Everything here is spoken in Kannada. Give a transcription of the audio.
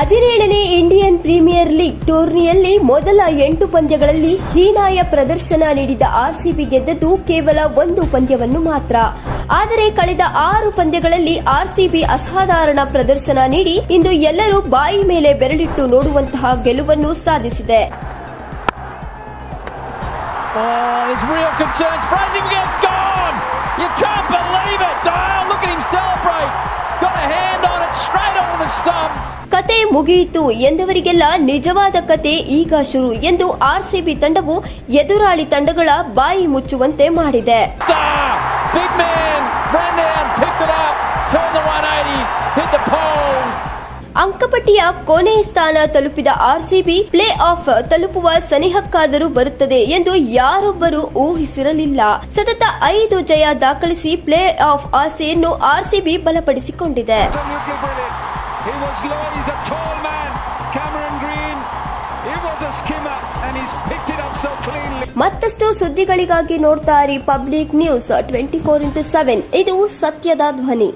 ಹದಿನೇಳನೇ ಇಂಡಿಯನ್ ಪ್ರೀಮಿಯರ್ ಲೀಗ್ ಟೂರ್ನಿಯಲ್ಲಿ ಮೊದಲ ಎಂಟು ಪಂದ್ಯಗಳಲ್ಲಿ ಹೀನಾಯ ಪ್ರದರ್ಶನ ನೀಡಿದ ಆರ್ಸಿಬಿ ಗೆದ್ದದ್ದು ಕೇವಲ ಒಂದು ಪಂದ್ಯವನ್ನು ಮಾತ್ರ. ಆದರೆ ಕಳೆದ ಆರು ಪಂದ್ಯಗಳಲ್ಲಿ ಆರ್ಸಿಬಿ ಅಸಾಧಾರಣ ಪ್ರದರ್ಶನ ನೀಡಿ ಇಂದು ಎಲ್ಲರೂ ಬಾಯಿ ಮೇಲೆ ಬೆರಳಿಟ್ಟು ನೋಡುವಂತಹ ಗೆಲುವನ್ನು ಸಾಧಿಸಿದೆ. Oh, ಕತೆ ಮುಗಿಯಿತು ಎಂದವರಿಗೆಲ್ಲ ನಿಜವಾದ ಕತೆ ಈಗ ಶುರು ಎಂದು ಆರ್ಸಿಬಿ ತಂಡವು ಎದುರಾಳಿ ತಂಡಗಳ ಬಾಯಿ ಮುಚ್ಚುವಂತೆ ಮಾಡಿದೆ. Star, big man, ran down, picked it up, turned the 180, hit the poles. ಅಂಕಪಟ್ಟಿಯ ಕೊನೆ ಸ್ಥಾನ ತಲುಪಿದ ಆರ್ಸಿಬಿ ಪ್ಲೇ ಆಫ್ ತಲುಪುವ ಸನಿಹಕ್ಕಾದರೂ ಬರುತ್ತದೆ ಎಂದು ಯಾರೊಬ್ಬರೂ ಊಹಿಸಿರಲಿಲ್ಲ. ಸತತ ಐದು ಜಯ ದಾಖಲಿಸಿ ಪ್ಲೇ ಆಫ್ ಆಸೆಯನ್ನು ಆರ್ಸಿಬಿ ಬಲಪಡಿಸಿಕೊಂಡಿದೆ. Absolutely brilliant. He was low, he's a tall man. Cameron Green, he was a skimmer and he's picked it up so cleanly. ಮತ್ತಷ್ಟು ಸುದ್ದಿಗಳಿಗಾಗಿ ನೋಡ್ತಾ ಇರಿ public news twenty four into seven ಇದು ಸತ್ಯದ ಧ್ವನಿ